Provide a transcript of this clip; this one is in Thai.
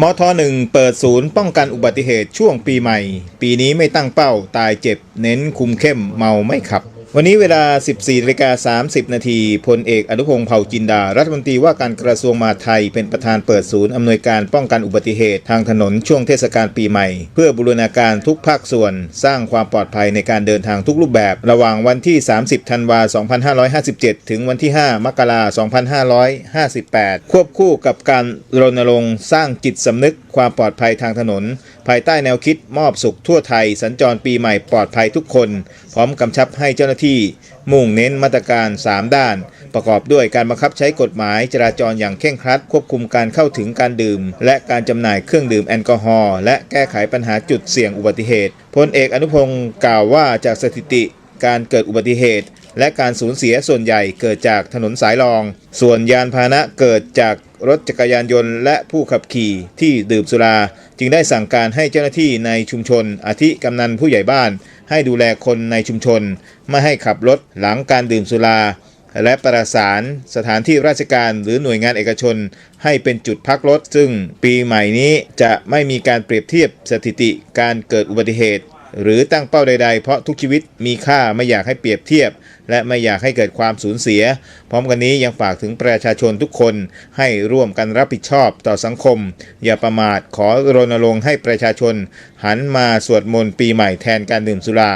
มทหนึ่งเปิดศูนย์ป้องกันอุบัติเหตุช่วงปีใหม่ ปีนี้ไม่ตั้งเป้าตายเจ็บ เน้นคุมเข้มเมาไม่ขับ วันนี้เวลา 14นาฬิกา30 นาทีพลเอกอนุพงศ์เผ่าจินดา รัฐมนตรีว่าการกระทรวงมหาดไทย เป็นประธานเปิดศูนย์อำนวยการป้องกันอุบัติเหตุทางถนนช่วงเทศกาลปีใหม่ เพื่อบูรณาการทุกภาคส่วน สร้างความปลอดภัยในการเดินทางทุกรูปแบบ ระหว่างวันที่ 30 ธันวา 2557 ถึงวันที่ 5 มกรา 2558 ควบคู่กับการรณรงค์สร้างจิตสำนึกความปลอดภัยทางถนน ภายใต้แนวคิดมอบสุขทั่วไทย สัญจรปีใหม่ปลอดภัยทุกคน พร้อมกำชับให้เจ้าหน้าที่มุ่งเน้นมาตรการ 3 ด้าน ประกอบด้วยการบังคับใช้กฎหมายจราจรอย่างเคร่งครัด ควบคุมการเข้าถึงการดื่ม และการจำหน่ายเครื่องดื่มแอลกอฮอล์และแก้ไขปัญหาจุดเสี่ยงอุบัติเหตุพลเอกอนุพงศ์กล่าวว่าจากสถิติการเกิดอุบัติเหตุ และการสูญเสียส่วนใหญ่เกิดจากถนนสายรอง ส่วนยานพาหนะเกิดจาก รถจักรยานยนต์และผู้ขับขี่ที่ดื่มสุรา จึงได้สั่งการให้เจ้าหน้าที่ในชุมชน อาทิกำนันผู้ใหญ่บ้าน ให้ดูแลคนในชุมชน ไม่ให้ขับรถหลังการดื่มสุรา และประสานสถานที่ราชการหรือหน่วยงานเอกชน ให้เป็นจุดพักรถ ซึ่งปีใหม่นี้จะไม่มีการเปรียบเทียบสถิติการเกิดอุบัติเหตุ หรือตั้งเป้าใดๆ เพราะทุกชีวิตมีค่าไม่อยากให้เปรียบเทียบ และไม่อยากให้เกิดความสูญเสีย พร้อมกันนี้ยังฝากถึงประชาชนทุกคน ให้ร่วมกันรับผิดชอบต่อสังคม อย่าประมาทขอรณรงค์ให้ประชาชน หันมาสวดมนต์ปีใหม่แทนการดื่มสุรา